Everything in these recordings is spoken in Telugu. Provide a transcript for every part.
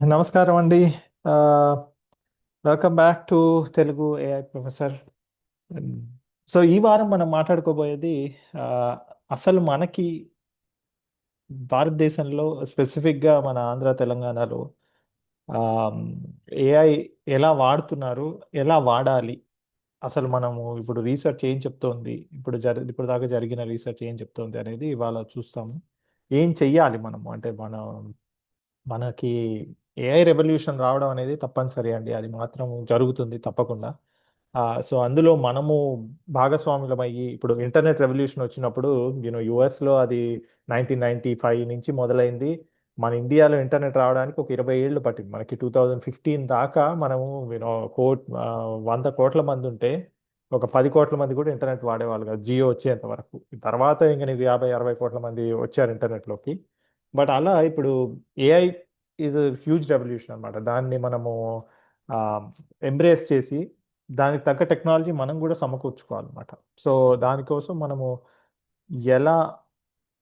నమస్కారం అండి. Welcome back to Telugu AI professor. So ఈ వారం మనం మాట్లాడుకోబోయేది అసలు మనకి భారతదేశంలో స్పెసిఫిక్గా మన ఆంధ్ర తెలంగాణలో ఏఐ ఎలా వాడుతున్నారు ఎలా వాడాలి? అసలు మనము ఇప్పుడు రీసెర్చ్ ఏం చెప్తోంది ఇప్పుడు జరి ఇప్పుడు దాకా జరిగిన రీసెర్చ్ ఏం చెప్తోంది అనేది ఇవాళ చూస్తాము. ఏం చెయ్యాలి మనము? అంటే మన మనకి ఏఐ రెవల్యూషన్ రావడం అనేది తప్పనిసరి అండి. అది మాత్రం జరుగుతుంది తప్పకుండా. సో అందులో మనము భాగస్వాములమయ్యి ఇప్పుడు ఇంటర్నెట్ రెవల్యూషన్ వచ్చినప్పుడు యూనో యుఎస్లో అది నైన్టీన్ నైన్టీ ఫైవ్ నుంచి మొదలైంది. మన ఇండియాలో ఇంటర్నెట్ రావడానికి ఒక ఇరవై ఏళ్ళు పట్టింది. మనకి టూ థౌజండ్ ఫిఫ్టీన్ దాకా మనము యూనో కోట్ వంద కోట్ల మంది ఉంటే ఒక పది కోట్ల మంది కూడా ఇంటర్నెట్ వాడేవాళ్ళు కదా. జియో వచ్చేంత వరకు. తర్వాత ఇంక నీకు యాభై అరవై కోట్ల మంది వచ్చారు ఇంటర్నెట్లోకి బట్ అలా ఇప్పుడు ఏఐ ఇది హ్యూజ్ రెవల్యూషన్ అనమాట దాన్ని మనము ఎంబ్రేస్ చేసి దానికి తగ్గ టెక్నాలజీ మనం కూడా సమకూర్చుకోవాలన్నమాట. సో దానికోసం మనము ఎలా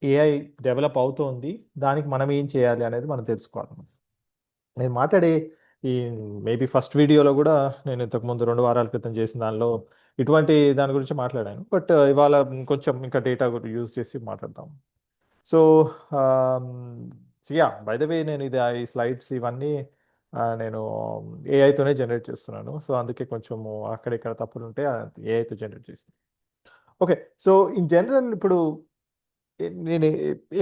ఏఐ డెవలప్ అవుతోంది దానికి మనం ఏం చేయాలి అనేది మనం తెలుసుకోవాలి నేను మాట్లాడే ఈ మేబీ ఫస్ట్ వీడియోలో కూడా నేను ఇంతకుముందు రెండు వారాల క్రితం చేసిన దానిలో ఇటువంటి దాని గురించి మాట్లాడాను. బట్ ఇవాళ కొంచెం ఇంకా డేటా యూజ్ చేసి మాట్లాడతాం so yeah by the way నేను ఇది ఈ స్లైడ్స్ ఇవన్నీ నేను um, ఏఐతోనే జనరేట్ చేస్తున్నాను. సో అందుకే కొంచెం అక్కడిక్కడ తప్పులు ఉంటే ఏఐతో జనరేట్ చేస్తాను. ఓకే సో ఇన్ జనరల్ ఇప్పుడు నేను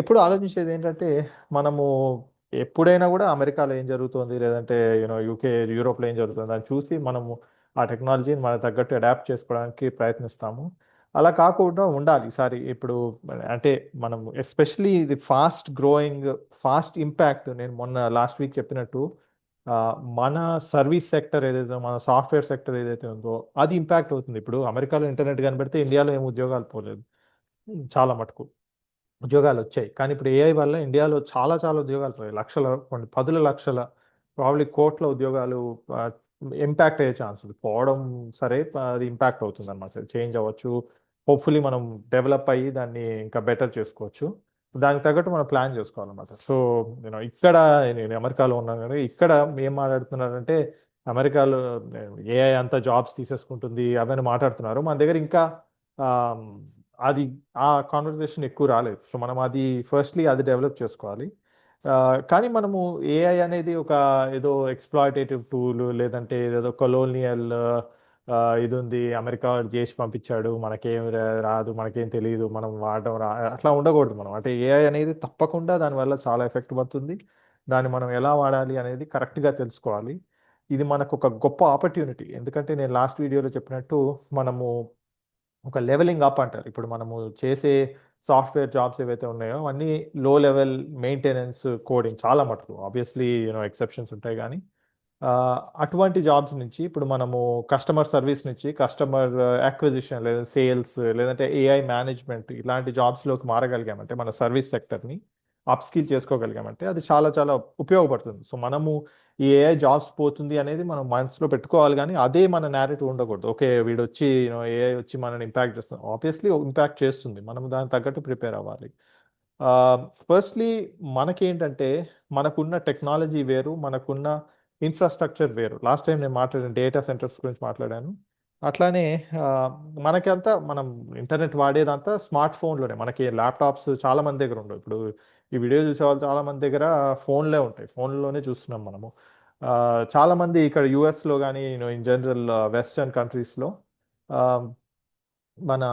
ఎప్పుడు ఆలోచించేది ఏంటంటే మనము ఎప్పుడైనా కూడా అమెరికాలో ఏం జరుగుతుంది? లేదంటే యూనో యూకే యూరోప్లో ఏం జరుగుతుంది? అని చూసి మనము ఆ టెక్నాలజీని మన తగ్గట్టు అడాప్ట్ చేసుకోవడానికి ప్రయత్నిస్తాము. అలా కాకుండా ఉండాలి. సారీ ఇప్పుడు అంటే మనం ఎస్పెషలీ ఇది ఫాస్ట్ గ్రోయింగ్ ఫాస్ట్ ఇంపాక్ట్ నేను మొన్న లాస్ట్ వీక్ చెప్పినట్టు మన సర్వీస్ సెక్టర్ ఏదైతే మన సాఫ్ట్వేర్ సెక్టర్ ఏదైతే ఉందో అది ఇంపాక్ట్ అవుతుంది. ఇప్పుడు అమెరికాలో ఇంటర్నెట్ కనబడితే ఇండియాలో ఏం ఉద్యోగాలు పోలేదు. చాలా మటుకు ఉద్యోగాలు వచ్చాయి. కానీ ఇప్పుడు ఏఐ వల్ల ఇండియాలో చాలా చాలా ఉద్యోగాలు పోయాయి. లక్షల కొన్ని పదుల లక్షల ప్రాబ్లీ కోట్ల ఉద్యోగాలు ఇంపాక్ట్ అయ్యే ఛాన్స్ ఉంది పోవడం సరే అది ఇంపాక్ట్ అవుతుంది అనమాట చేంజ్ అవ్వచ్చు. హోప్ఫుల్లీ మనం డెవలప్ అయ్యి దాన్ని ఇంకా బెటర్ చేసుకోవచ్చు. దానికి తగ్గట్టు మనం ప్లాన్ చేసుకోవాలన్నమాట. సో నేను ఇక్కడ నేను అమెరికాలో ఉన్నాను కానీ ఇక్కడ ఏం మాట్లాడుతున్నారంటే అమెరికాలో ఏఐ అంతా జాబ్స్ తీసేసుకుంటుంది అవన్నీ మాట్లాడుతున్నారు. మన దగ్గర ఇంకా అది ఆ కాన్వర్సేషన్ ఎక్కువ రాలేదు. సో మనం అది ఫస్ట్లీ అది డెవలప్ చేసుకోవాలి. కానీ మనము ఏఐ అనేది ఒక ఏదో ఎక్స్ప్లాయిటేటివ్ టూల్ లేదంటే ఏదో కొలోనియల్ ఇది ఉంది అమెరికా వాడు చేసి పంపించాడు మనకేం రాదు మనకేం తెలియదు మనం వాడడం రా అట్లా ఉండకూడదు మనం. అంటే ఏఐ అనేది తప్పకుండా దానివల్ల చాలా ఎఫెక్ట్ పడుతుంది. దాన్ని మనం ఎలా వాడాలి అనేది కరెక్ట్గా తెలుసుకోవాలి. ఇది మనకు ఒక గొప్ప ఆపర్చునిటీ. ఎందుకంటే నేను లాస్ట్ వీడియోలో చెప్పినట్టు మనము ఒక లెవెలింగ్ అప్ అంటారు. ఇప్పుడు మనము చేసే సాఫ్ట్వేర్ జాబ్స్ ఏవైతే ఉన్నాయో అవన్నీ లో లెవెల్ మెయింటెనెన్స్ కోడింగ్ చాలా మటుకు. ఆబ్వియస్లీ యూనో ఎక్సెప్షన్స్ ఉంటాయి కానీ అటువంటి జాబ్స్ నుంచి ఇప్పుడు మనము కస్టమర్ సర్వీస్ నుంచి కస్టమర్ అక్విజిషన్ లేదా సేల్స్ లేదంటే ఏఐ మేనేజ్మెంట్ ఇలాంటి జాబ్స్లోకి మారగలిగామంటే మన సర్వీస్ సెక్టర్ని అప్ స్కిల్ చేసుకోగలిగామంటే అది చాలా చాలా ఉపయోగపడుతుంది. సో మనము ఈ ఏఐ జాబ్స్ పోతుంది అనేది మనం మనసులో పెట్టుకోవాలి కానీ అదే మన నేరేటివ్ ఉండకూడదు. ఓకే వీడు వచ్చి ఏఐ వచ్చి మనని ఇంపాక్ట్ చేస్తుంది. ఆబ్వియస్లీ ఇంపాక్ట్ చేస్తుంది. మనం దానికి తగ్గట్టు ప్రిపేర్ అవ్వాలి. ఫస్ట్లీ మనకేంటంటే మనకున్న టెక్నాలజీ వేరు మనకున్న ఇన్ఫ్రాస్ట్రక్చర్ వేరు. లాస్ట్ టైం నేను మాట్లాడాను డేటా సెంటర్స్ గురించి మాట్లాడాను. అట్లానే మనకంతా మనం ఇంటర్నెట్ వాడేదంతా స్మార్ట్ ఫోన్లోనే మనకి ల్యాప్టాప్స్ చాలా మంది దగ్గర ఉండవు. ఇప్పుడు ఈ వీడియో చూసే వాళ్ళు చాలా మంది దగ్గర ఫోన్లే ఉంటాయి. ఫోన్లోనే చూస్తున్నాం మనము. చాలా మంది ఇక్కడ యుఎస్లో కానీ ఇన్ జనరల్ వెస్టర్న్ కంట్రీస్లో మన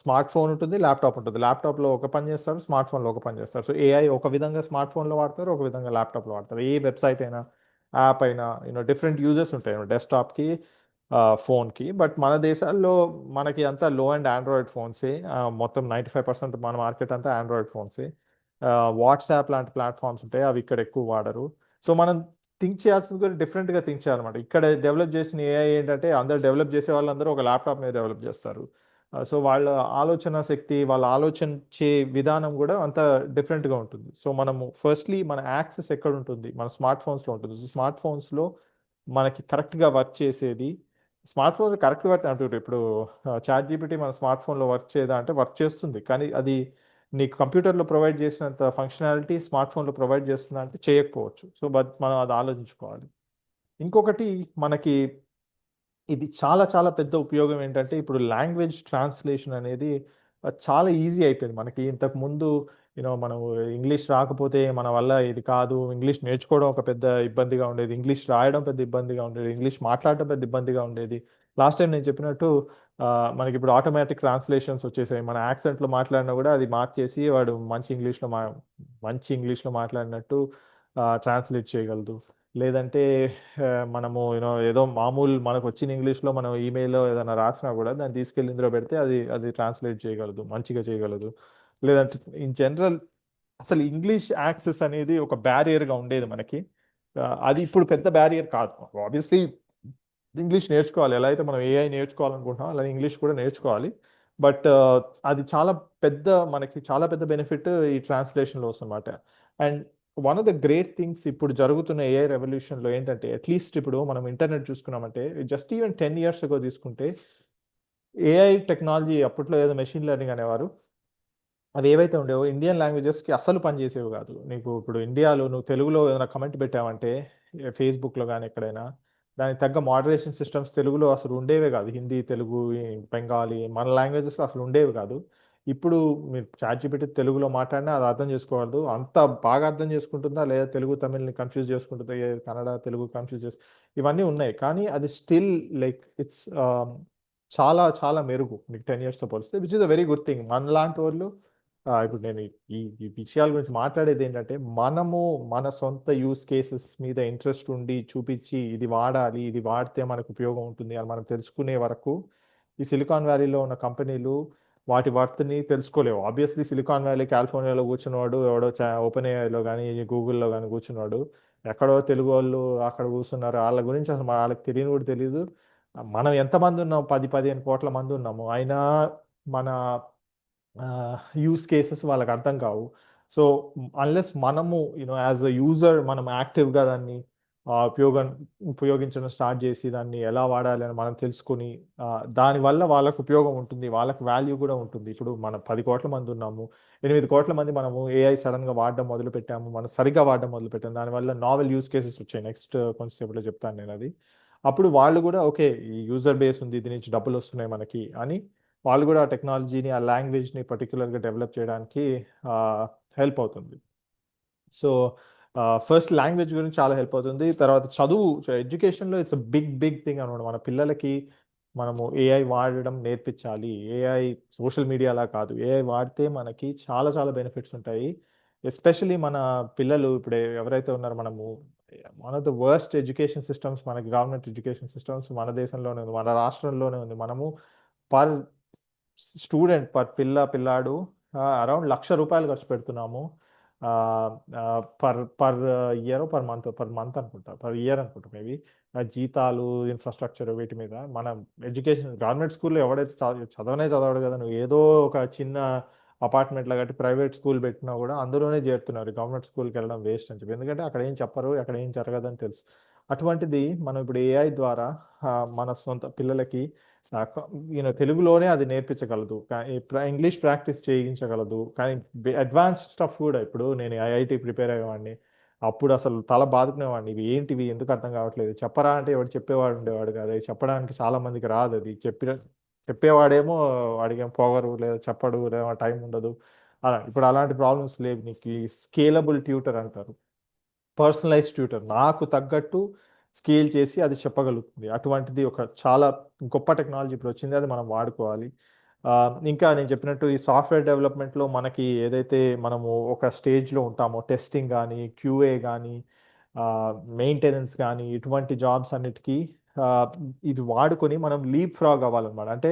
స్మార్ట్ ఫోన్ ఉంటుంది ల్యాప్టాప్ ఉంటుంది. ల్యాప్టాప్లో ఒక పని చేస్తారు స్మార్ట్ ఫోన్లో ఒక పని చేస్తారు. సో ఏఐ ఒక విధంగా స్మార్ట్ ఫోన్లో వాడతారు ఒక విధంగా ల్యాప్టాప్లో వాడతారు. ఏ వెబ్సైట్ అయినా యాప్ అయినా యూనో డిఫరెంట్ యూజెస్ ఉంటాయి. డెస్క్టాప్కి ఫోన్కి. బట్ మన దేశాల్లో మనకి అంతా లో అండ్ ఆండ్రాయిడ్ ఫోన్సే. మొత్తం నైంటీ ఫైవ్ పర్సెంట్ మన మార్కెట్ అంతా ఆండ్రాయిడ్ ఫోన్సే. వాట్సాప్ లాంటి ప్లాట్ఫామ్స్ ఉంటాయి అవి ఇక్కడ ఎక్కువ వాడరు. సో మనం థింక్ చేయాల్సింది కూడా డిఫరెంట్గా థింక్ చేయాలన్నమాట. ఇక్కడ డెవలప్ చేసిన ఏఐ ఏంటంటే అందరు డెవలప్ చేసే వాళ్ళందరూ ఒక ల్యాప్టాప్ మీద డెవలప్ చేస్తారు. Uh, సో వాళ్ళ ఆలోచన శక్తి వాళ్ళ ఆలోచించే విధానం కూడా అంత డిఫరెంట్గా ఉంటుంది. సో మనము ఫస్ట్లీ మన యాక్సెస్ ఎక్కడ ఉంటుంది? మన స్మార్ట్ ఫోన్స్లో ఉంటుంది. సో స్మార్ట్ ఫోన్స్లో మనకి కరెక్ట్గా వర్క్ చేసేది స్మార్ట్ ఫోన్ కరెక్ట్ వర్క్ ఇప్పుడు uh, చాట్ జీపీటీ మన స్మార్ట్ ఫోన్లో వర్క్ చేయదా అంటే వర్క్ చేస్తుంది. కానీ అది నీకు కంప్యూటర్లో ప్రొవైడ్ చేసినంత ఫంక్షనాలిటీ స్మార్ట్ ఫోన్లో ప్రొవైడ్ చేస్తుందా అంటే చేయకపోవచ్చు. సో బట్ మనం అది ఆలోచించుకోవాలి. ఇంకొకటి మనకి ఇది చాలా చాలా పెద్ద ఉపయోగం ఏంటంటే ఇప్పుడు లాంగ్వేజ్ ట్రాన్స్లేషన్ అనేది చాలా ఈజీ అయిపోయింది మనకి. ఇంతకు ముందు యూనో మనం ఇంగ్లీష్ రాకపోతే మన వల్ల ఇది కాదు. ఇంగ్లీష్ నేర్చుకోవడం ఒక పెద్ద ఇబ్బందిగా ఉండేది. ఇంగ్లీష్ రాయడం పెద్ద ఇబ్బందిగా ఉండేది. ఇంగ్లీష్ మాట్లాడడం పెద్ద ఇబ్బందిగా ఉండేది. లాస్ట్ టైం నేను చెప్పినట్టు మనకి ఇప్పుడు ఆటోమేటిక్ ట్రాన్స్లేషన్స్ వచ్చేసాయి. మన యాక్సెంట్లో మాట్లాడినా కూడా అది మార్క్ చేసి వాడు మంచి ఇంగ్లీష్లో మా మంచి ఇంగ్లీష్లో మాట్లాడినట్టు ట్రాన్స్లేట్ చేయగలదు. లేదంటే మనము యూనో ఏదో మామూలు మనకు వచ్చిన ఇంగ్లీష్లో మనం ఈమెయిల్లో ఏదైనా రాసినా కూడా దాన్ని తీసుకెళ్ళి ఇందులో పెడితే అది అది ట్రాన్స్లేట్ చేయగలదు మంచిగా చేయగలదు. లేదంటే ఇన్ జనరల్ అసలు ఇంగ్లీష్ యాక్సెస్ అనేది ఒక బ్యారియర్గా ఉండేది మనకి. అది ఇప్పుడు పెద్ద బ్యారియర్ కాదు. ఆబ్వియస్లీ ఇంగ్లీష్ నేర్చుకోవాలి. ఎలా అయితే మనం ఏఐ నేర్చుకోవాలనుకుంటున్నాం అలా ఇంగ్లీష్ కూడా నేర్చుకోవాలి. బట్ అది చాలా పెద్ద మనకి చాలా పెద్ద బెనిఫిట్ ఈ ట్రాన్స్లేషన్లో వస్తుందన్నమాట. And one of the great things ఇప్పుడు జరుగుతున్న ఏఐ రెవల్యూషన్లో ఏంటంటే అట్లీస్ట్ ఇప్పుడు మనం internet చూసుకున్నామంటే just even ten years ago తీసుకుంటే ఏఐ టెక్నాలజీ అప్పట్లో ఏదో మెషిన్ లెర్నింగ్ అనేవారు అవి ఏవైతే ఉండేవో ఇండియన్ లాంగ్వేజెస్కి అసలు పనిచేసేవి కాదు. నీకు ఇప్పుడు ఇండియాలో నువ్వు తెలుగులో ఏదైనా కమెంట్ పెట్టావంటే ఫేస్బుక్లో కానీ ఎక్కడైనా దానికి తగ్గ మోడరేషన్ సిస్టమ్స్ తెలుగులో అసలు ఉండేవే కాదు. హిందీ తెలుగు బెంగాలీ మన లాంగ్వేజెస్లో అసలు ఉండేవి కాదు. ఇప్పుడు మీరు చాట్జిపిటి తెలుగులో మాట్లాడినా అది అర్థం చేసుకోవద్దు అంత బాగా అర్థం చేసుకుంటుందా? లేదా తెలుగు తమిళ్ని కన్ఫ్యూజ్ చేసుకుంటుందా? కన్నడ తెలుగు కన్ఫ్యూజ్ చేసు ఇవన్నీ ఉన్నాయి. కానీ అది స్టిల్ లైక్ ఇట్స్ చాలా చాలా మెరుగు. మీకు టెన్ ఇయర్స్తో పోలిస్తే which is a very good thing మనలాంటి వాళ్ళు ఇప్పుడు నేను ఈ ఈ విషయాల గురించి మాట్లాడేది ఏంటంటే మనము మన సొంత యూస్ కేసెస్ మీద ఇంట్రెస్ట్ ఉండి చూపించి ఇది వాడాలి ఇది వాడితే మనకు ఉపయోగం ఉంటుంది అని మనం తెలుసుకునే వరకు ఈ సిలికాన్ వ్యాలీలో ఉన్న కంపెనీలు వాటి వర్త్ని తెలుసుకోలేవు. ఆబ్వియస్లీ సిలికాన్ వ్యాలీ కాలిఫోర్నియాలో కూర్చున్నవాడు ఎవడో ఓపెన్ ఏఐలో కానీ గూగుల్లో కానీ కూర్చున్నాడు ఎక్కడో తెలుగు వాళ్ళు అక్కడ కూర్చున్నారు వాళ్ళ గురించి అసలు వాళ్ళకి తెలియని కూడా తెలియదు మనం ఎంతమంది ఉన్నాం? పది పదిహేను కోట్ల మంది ఉన్నాము. అయినా మన యూస్ కేసెస్ వాళ్ళకి అర్థం కావు. సో అన్లెస్ మనము you know as a user మనం యాక్టివ్గా దాన్ని ఉపయోగం ఉపయోగించడం స్టార్ట్ చేసి దాన్ని ఎలా వాడాలి అని మనం తెలుసుకొని దానివల్ల వాళ్ళకు ఉపయోగం ఉంటుంది వాళ్ళకి వాల్యూ కూడా ఉంటుంది. ఇప్పుడు మనం పది కోట్ల మంది ఉన్నాము ఎనిమిది కోట్ల మంది మనము ఏఐ సడన్గా వాడడం మొదలు పెట్టాము మనం సరిగ్గా వాడడం మొదలు పెట్టాము దానివల్ల నావెల్ యూస్ కేసెస్ వచ్చాయి. నెక్స్ట్ కొంచెంసేపులో చెప్తాను నేను అది. అప్పుడు వాళ్ళు కూడా ఓకే ఈ యూజర్ బేస్ ఉంది దీని నుంచి డబ్బులు వస్తున్నాయి మనకి అని వాళ్ళు కూడా ఆ టెక్నాలజీని ఆ లాంగ్వేజ్ని పర్టికులర్గా డెవలప్ చేయడానికి హెల్ప్ అవుతుంది. సో ఫస్ట్ లాంగ్వేజ్ గురించి చాలా హెల్ప్ అవుతుంది. తర్వాత చదువు ఎడ్యుకేషన్లో ఇట్స్ బిగ్ బిగ్ థింగ్ అనమాట. మన పిల్లలకి మనము ఏఐ వాడడం నేర్పించాలి. ఏఐ సోషల్ మీడియాలా కాదు. ఏఐ వాడితే మనకి చాలా చాలా బెనిఫిట్స్ ఉంటాయి. ఎస్పెషలీ మన పిల్లలు ఇప్పుడు ఎవరైతే ఉన్నారో మనము one of the worst education systems మనకి గవర్నమెంట్ ఎడ్యుకేషన్ సిస్టమ్స్ మన దేశంలోనే ఉంది మన రాష్ట్రంలోనే ఉంది. మనము పర్ స్టూడెంట్ పర్ పిల్ల పిల్లాడు అరౌండ్ లక్ష రూపాయలు ఖర్చు పెడుతున్నాము. Per per year per month per month అనుకుంటా పర్ ఇయర్ అనుకుంటా మేబీ. జీతాలు ఇన్ఫ్రాస్ట్రక్చర్ వీటి మీద మన ఎడ్యుకేషన్ గవర్నమెంట్ స్కూల్లో ఎవడైతే చదవ- చదవనే చదవడు కదా నువ్వు. ఏదో ఒక చిన్న అపార్ట్మెంట్లో కట్టి ప్రైవేట్ స్కూల్ పెట్టినా కూడా అందులోనే చేరుతున్నారు. గవర్నమెంట్ స్కూల్కి వెళ్ళడం వేస్ట్ అని చెప్పి. ఎందుకంటే అక్కడ ఏం చెప్పరు అక్కడ ఏం జరగదని తెలుసు. అటువంటిది మనం ఇప్పుడు ఏఐ ద్వారా మన సొంత పిల్లలకి యూనో తెలుగులోనే అది నేర్పించగలదు. English practice చేయించగలదు. కానీ అడ్వాన్స్ స్టఫ్ కూడా ఇప్పుడు నేను ఐఐటి ప్రిపేర్ అయ్యేవాడిని. అప్పుడు అసలు తల బాదుకునేవాడిని. ఇవి ఏంటివి? ఎందుకు అర్థం కావట్లేదు? చెప్పరా అంటే ఎవడు చెప్పేవాడు ఉండేవాడు కాదు. అది చెప్పడానికి చాలా మందికి రాదు అది. చెప్పిన చెప్పేవాడేమో వాడికి ఏం పొగరు లేదా చెప్పడు లేదా టైం ఉండదు. అలా ఇప్పుడు అలాంటి ప్రాబ్లమ్స్ లేవు. నీకు స్కేలబుల్ ట్యూటర్ అంటారు. పర్సనలైజ్ ట్యూటర్ నాకు తగ్గట్టు స్కేల్ చేసి అది చెప్పగలుగుతుంది. అటువంటిది ఒక చాలా గొప్ప టెక్నాలజీ ఇప్పుడు వచ్చింది అది మనం వాడుకోవాలి. ఇంకా నేను చెప్పినట్టు ఈ సాఫ్ట్వేర్ డెవలప్మెంట్లో మనకి ఏదైతే మనము ఒక స్టేజ్లో ఉంటామో టెస్టింగ్ కానీ క్యూఏ కానీ మెయింటెనెన్స్ కానీ ఇటువంటి జాబ్స్ అన్నిటికీ ఇది వాడుకొని మనం లీప్ ఫ్రాగ్ అవ్వాలన్నమాట. అంటే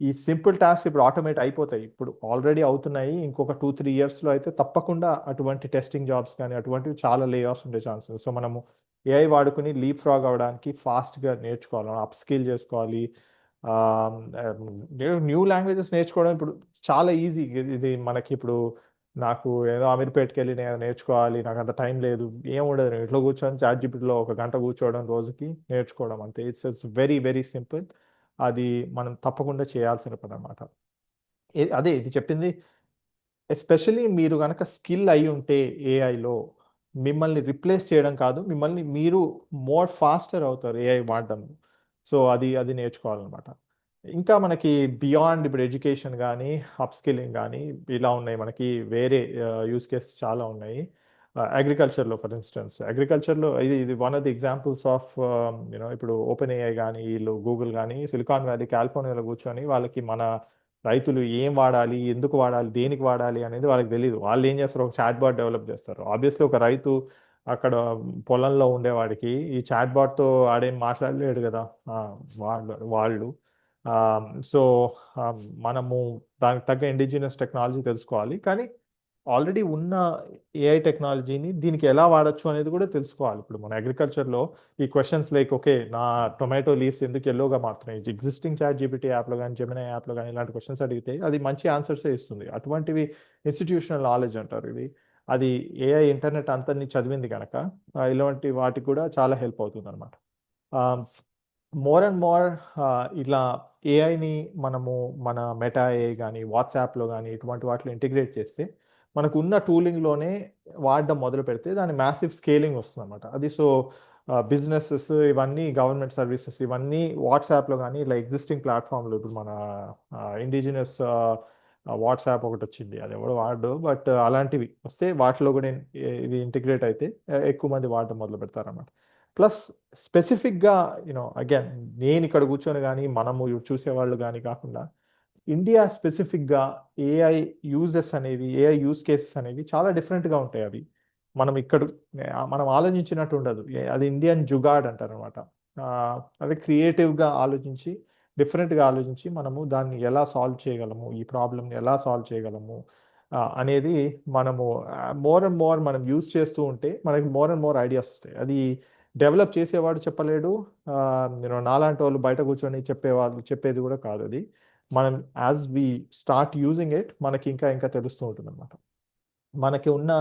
ఈ సింపుల్ టాస్క్ ఇప్పుడు ఆటోమేట్ అయిపోతాయి. ఇప్పుడు ఆల్రెడీ అవుతున్నాయి. ఇంకొక టూ త్రీ ఇయర్స్లో అయితే తప్పకుండా అటువంటి టెస్టింగ్ జాబ్స్ కానీ అటువంటివి చాలా లే ఆఫ్స్ ఉండే ఛాన్సెస్ సో మనము ఏఐ వాడుకుని లీప్ ఫ్రాగ్ అవ్వడానికి ఫాస్ట్గా నేర్చుకోవాలి. అప్ స్కిల్ చేసుకోవాలి. న్యూ లాంగ్వేజెస్ నేర్చుకోవడం ఇప్పుడు చాలా ఈజీ ఇది మనకి ఇప్పుడు నాకు ఏదో అమీర్పేట్కి వెళ్ళి నేను నేర్చుకోవాలి. నాకు అంత టైం లేదు. ఏం ఉండదు. నేను ఇంట్లో కూర్చొని చాట్ జీపీటీలో ఒక గంట కూర్చోవడం రోజుకి నేర్చుకోవడం అంతే. It's it's very very simple అది మనం తప్పకుండా చేయాల్సిన పని అనమాట అదే ఇది చెప్పింది. ఎస్పెషల్లీ మీరు కనుక స్కిల్ అయి ఉంటే ఏఐలో మిమ్మల్ని రిప్లేస్ చేయడం కాదు మిమ్మల్ని మీరు మోర్ ఫాస్టర్ అవుతారు ఏఐ వాడడం. సో అది అది నేర్చుకోవాలన్నమాట. ఇంకా మనకి బియాండ్ ఇప్పుడు ఎడ్యుకేషన్ కానీ అప్స్కిల్లింగ్ కానీ ఇలా ఉన్నాయి. మనకి వేరే యూస్ కేసెస్ చాలా ఉన్నాయి. అగ్రికల్చర్లో ఫర్ ఇన్స్టెన్స్ అగ్రికల్చర్లో ఇది ఇది one of the examples of you know ఇప్పుడు ఓపెన్ ఏఐ కానీ వీళ్ళు గూగుల్ కానీ సిలికాన్ వ్యాలీ కాలిఫోర్నియాలో కూర్చొని వాళ్ళకి మన రైతులు ఏం వాడాలి ఎందుకు వాడాలి దేనికి వాడాలి అనేది వాళ్ళకి తెలియదు వాళ్ళు ఏం చేస్తారు ఒక చాట్ బాట్ డెవలప్ చేస్తారు. ఆబ్వియస్లీ ఒక రైతు అక్కడ పొలంలో ఉండేవాడికి ఈ చాట్ బాట్తో ఆడేం మాట్లాడలేడు కదా. వాళ్ళు వాళ్ళు. సో మనము దానికి తగ్గ ఇండిజినస్ టెక్నాలజీ తెలుసుకోవాలి. కానీ ఆల్రెడీ ఉన్న ఏఐ టెక్నాలజీని దీనికి ఎలా వాడచ్చు అనేది కూడా తెలుసుకోవాలి. ఇప్పుడు మన అగ్రికల్చర్లో ఈ క్వశ్చన్స్ లైక్ ఓకే నా టొమాటో లీవ్స్ ఎందుకు ఎల్లోగా మారుతున్నాయి? ఎగ్జిస్టింగ్ చాట్ జీపీటీ యాప్లో కానీ జెమినా యాప్లో కానీ ఇలాంటి క్వశ్చన్స్ అడిగితే అది మంచి ఆన్సర్సే ఇస్తుంది. అటువంటివి ఇన్స్టిట్యూషనల్ నాలెడ్జ్ అంటారు ఇది. అది ఏఐ ఇంటర్నెట్ అంతని చదివింది కనుక ఇలాంటి వాటికి కూడా చాలా హెల్ప్ అవుతుంది అనమాట మోర్ అండ్ మోర్ ఇట్లా ఏఐని మనము మన మెటా ఏఐ కానీ వాట్సాప్లో కానీ ఇటువంటి వాటిలో ఇంటిగ్రేట్ చేస్తే మనకు ఉన్న టూలింగ్లోనే వాడడం మొదలు పెడితే దాని మ్యాసివ్ స్కేలింగ్ వస్తుంది అనమాట అది సో బిజినెసెస్ ఇవన్నీ గవర్నమెంట్ సర్వీసెస్ ఇవన్నీ వాట్సాప్లో కానీ ఇలా ఎగ్జిస్టింగ్ ప్లాట్ఫామ్లు ఇప్పుడు మన ఇండిజినస్ వాట్సాప్ ఒకటి వచ్చింది. అది ఎవడో వాడు బట్ అలాంటివి వస్తే వాటిలో కూడా ఇది ఇంటిగ్రేట్ అయితే ఎక్కువ మంది వాడడం మొదలు పెడతారన్నమాట. ప్లస్ స్పెసిఫిక్గా యూనో అగైన్ నేను ఇక్కడ కూర్చొని కానీ మనము చూసేవాళ్ళు కానీ కాకుండా ఇండియా స్పెసిఫిక్గా ఏఐ యూజెస్ అనేవి ఏఐ యూజ్ కేసెస్ అనేవి చాలా డిఫరెంట్గా ఉంటాయి అవి. మనం ఇక్కడ మనం ఆలోచించినట్టు ఉండదు. అది ఇండియన్ జుగాడ్ అంటారు అనమాట అదే క్రియేటివ్గా ఆలోచించి డిఫరెంట్గా ఆలోచించి మనము దాన్ని ఎలా సాల్వ్ చేయగలము ఈ ప్రాబ్లమ్ని ఎలా సాల్వ్ చేయగలము అనేది మనము మోర్ అండ్ మోర్ మనం యూజ్ చేస్తూ ఉంటే మనకి మోర్ అండ్ మోర్ ఐడియాస్ వస్తాయి. అది డెవలప్ చేసేవాడు చెప్పలేడు. నేను నాలాంటి వాళ్ళు బయట కూర్చొని చెప్పేవాళ్ళు చెప్పేది కూడా కాదు అది. మనం as we start using it మనకి ఇంకా ఇంకా తెలుస్తూ ఉంటుంది అనమాట మనకి ఉన్న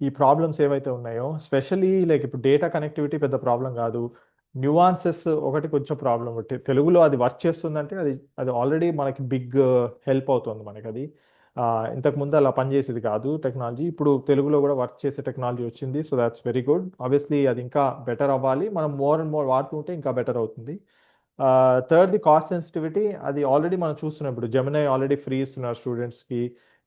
ఈ ప్రాబ్లమ్స్ ఏవైతే ఉన్నాయో స్పెషలీ లైక్ ఇప్పుడు డేటా కనెక్టివిటీ పెద్ద ప్రాబ్లం కాదు. న్యూవాన్సెస్ ఒకటి కొంచెం ప్రాబ్లం తెలుగులో అది వర్క్ చేస్తుందంటే అది అది ఆల్రెడీ మనకి బిగ్ హెల్ప్ uh, అవుతుంది మనకి అది. ఇంతకు ముందు అలా పనిచేసేది కాదు టెక్నాలజీ ఇప్పుడు తెలుగులో కూడా వర్క్ చేసే టెక్నాలజీ వచ్చింది so that's very good obviously అది ఇంకా బెటర్ అవ్వాలి. మనం మోర్ అండ్ మోర్ వాడుతుంటే ఇంకా బెటర్ అవుతుంది. థర్డ్ ది కాస్ట్ సెన్సిటివిటీ అది ఆల్రెడీ మనం చూస్తున్నాం ఇప్పుడు. జమినై ఆల్రెడీ ఫ్రీ ఇస్తున్నారు స్టూడెంట్స్కి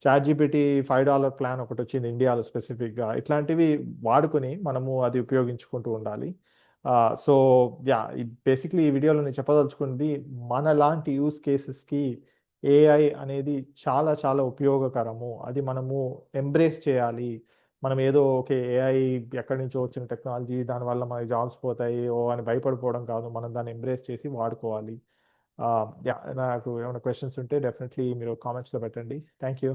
ChatGPT five dollar plan ఒకటి వచ్చింది ఇండియాలో స్పెసిఫిక్గా ఇట్లాంటివి వాడుకొని మనము అది ఉపయోగించుకుంటూ ఉండాలి. సో యా బేసిక్లీ ఈ వీడియోలో నేను చెప్పదలుచుకుంది మన లాంటి యూస్ కేసెస్కి ఏఐ అనేది చాలా చాలా ఉపయోగకరము. అది మనము ఎంబ్రేస్ చేయాలి. మనం ఏదో ఓకే ఏఐ ఎక్కడి నుంచో వచ్చిన టెక్నాలజీ దానివల్ల మనకి జాబ్స్ పోతాయి ఓ అని భయపడిపోవడం కాదు. మనం దాన్ని ఎంబ్రేస్ చేసి వాడుకోవాలి. నాకు ఏమైనా క్వశ్చన్స్ ఉంటే డెఫినెట్లీ మీరు కామెంట్స్లో పెట్టండి. Thank you